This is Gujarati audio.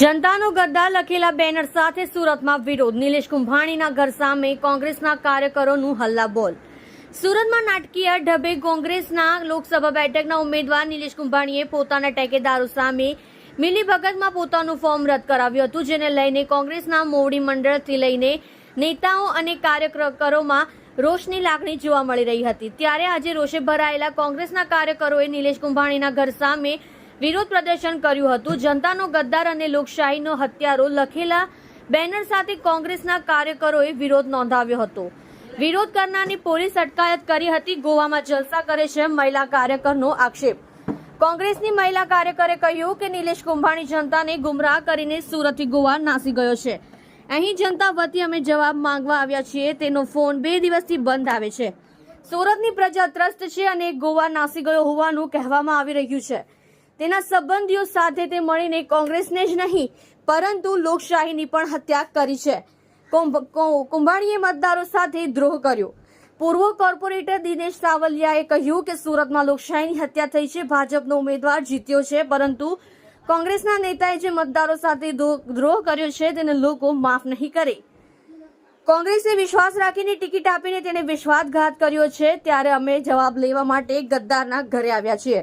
જનતાનો ગદ્દા લખેલા બેનર સાથે સુરતમાં વિરોધ. નિલેશ કુંભાણીના ઘર સામે કોંગ્રેસના કાર્યકરોનું હલ્લાબોલ. સુરતમાં નાટકીય ઢબે કોંગ્રેસના લોકસભા બેઠકના ઉમેદવાર નિલેશ કુંભાણીએ પોતાના ટેકેદારો સામે મિલીભગતમાં પોતાનું ફોર્મ રદ કરાવ્યું હતું, જેને લઈને કોંગ્રેસના મોવડી મંડળથી લઈને નેતાઓ અને કાર્યકરોમાં રોષની લાગણી જોવા મળી રહી હતી. ત્યારે આજે રોષે ભરાયેલા કોંગ્રેસના કાર્યકરોએ નિલેશ કુંભાણીના ઘર સામે વિરોધ પ્રદર્શન કર્યું હતું. જનતાનો ગદ્દાર અને લોકશાહીનો હત્યારો લખેલા બેનર સાથે કોંગ્રેસના કાર્યકરોએ વિરોધ નોંધાવ્યો હતો. વિરોધ કરનારની પોલીસ અટકાયત કરી હતી. ગોવામાં જલસા કરે છે મહિલા કાર્યકરનો આક્ષેપ. કોંગ્રેસની મહિલા કાર્યકરે કહ્યું કે નિલેશ કુંભાણી જનતાને ગુમરાહ કરીને સુરતથી ગોવા નાસી ગયો છે. અહીં જનતા વતી અમે જવાબ માંગવા આવ્યા છીએ. તેનો ફોન બે દિવસથી બંધ આવે છે. સુરતની પ્રજા ત્રસ્ત છે અને ગોવા નાસી ગયો હોવાનું કહેવામાં આવી રહ્યું છે. તેના સંબંધીઓ સાથે તે મળીને કોંગ્રેસને જ નહીં, પરંતુ લોકશાહીની પણ હત્યા કરી છે. કુંભાણીએ મતદારો સાથે દ્રોહ કર્યો. પૂર્વ કોર્પોરેટર દિનેશ સાવલિયાએ કહ્યું કે સુરતમાં લોકશાહીની હત્યા થઈ છે, ભાજપનો ઉમેદવાર જીત્યો છે, પરંતુ કોંગ્રેસના નેતાએ જે મતદારો સાથે દ્રોહ કર્યો છે, તેને લોકો માફ નહીં કરે. કોંગ્રેસે વિશ્વાસ રાખીને ટિકિટ આપીને તેને વિશ્વાસઘાત કર્યો છે, ત્યારે અમે જવાબ લેવા માટે ગદ્દારના ઘરે આવ્યા છીએ.